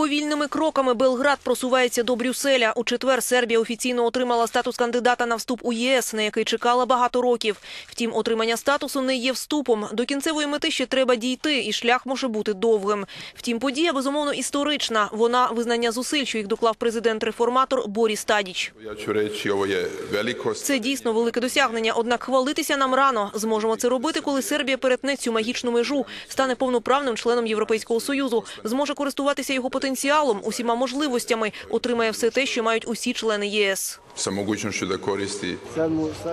Повільними кроками Белград просувається до Брюсселя. У четвер Сербія офіційно отримала статус кандидата на вступ у ЄС, на який чекала багато років. Втім, отримання статусу не є вступом. До кінцевої мети ще треба дійти, і шлях може бути довгим. Втім, подія безумовно історична. Вона визнання зусиль, що їх доклав президент-реформатор Боріс Тадіч. Це дійсно велике досягнення. Однак хвалитися нам рано. Зможемо це робити, коли Сербія перетне цю магічну межу, стане повноправним членом Європейського союзу, зможе користуватися його потенціалом, усіма можливостями, отримає все те, що мають усі члени ЄС. Sa mogućnošću koristi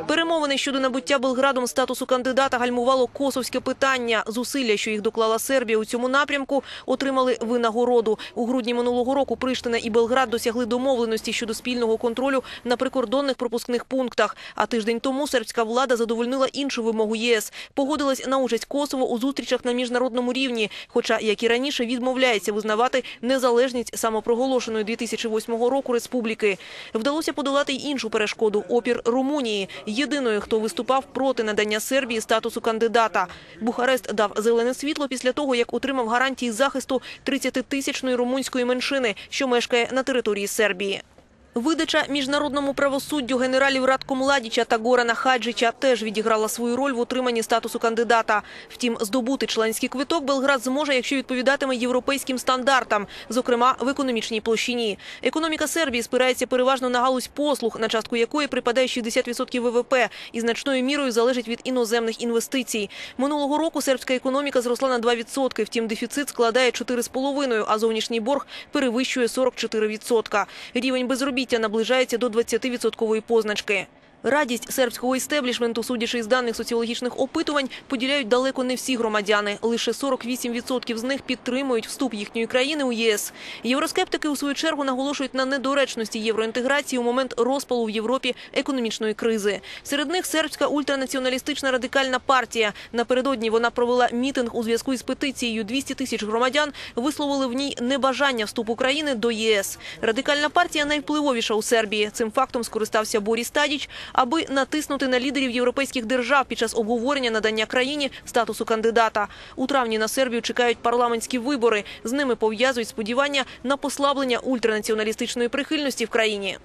Перемовини щодо набуття Белградом статусу кандидата гальмувало косовське питання. Зусилля, що їх доклала Сербія у цьому напрямку, отримали винагороду. У грудні минулого року Приштина і Белград досягли домовленості щодо спільного контролю на прикордонних пропускних пунктах. А тиждень тому сербська влада задовольнила іншу вимогу ЄС. Погодилась на участь Косово у зустрічах на міжнародному рівні, хоча, як і раніше, відмовляється визнавати незалежність самопроголошеної 2008 року республіки. Вдалося подолати й іншу перешкоду – опір Румунії, Єдиною, хто виступав проти надання Сербії статусу кандидата. Бухарест дав зелене світло після того, як отримав гарантії захисту 30-тисячної румунської меншини, що мешкає на території Сербії. Видача міжнародному правосуддю генералів Радко Младіча та Горана Хаджича теж відіграла свою роль в отриманні статусу кандидата. Втім, здобути членський квиток Белград зможе, якщо відповідатиме європейським стандартам, зокрема в економічній площині. Економіка Сербії спирається переважно на галузь послуг, на частку якої припадає 60% ВВП і значною мірою залежить від іноземних інвестицій. Минулого року сербська економіка зросла на 2%, втім дефіцит складає 4,5%, а зовнішній борг перевищує 44%. Рівень безробіття наближається до 20% позначки. Радість сербського істеблішменту, судячи із даних соціологічних опитувань, поділяють далеко не всі громадяни. Лише 48% з них підтримують вступ їхньої країни у ЄС. Євроскептики у свою чергу наголошують на недоречності євроінтеграції у момент розпалу в Європі економічної кризи. Серед них сербська ультранаціоналістична радикальна партія. Напередодні вона провела мітинг у зв'язку із петицією. 200 тисяч громадян висловили в ній небажання вступу країни до ЄС. Радикальна партія найвпливовіша у Сербії. Цим фактом скористався Боріс Тадіч, аби натиснути на лідерів європейських держав під час обговорення надання країні статусу кандидата. У травні на Сербію чекають парламентські вибори. З ними пов'язують сподівання на послаблення ультранаціоналістичної прихильності в країні.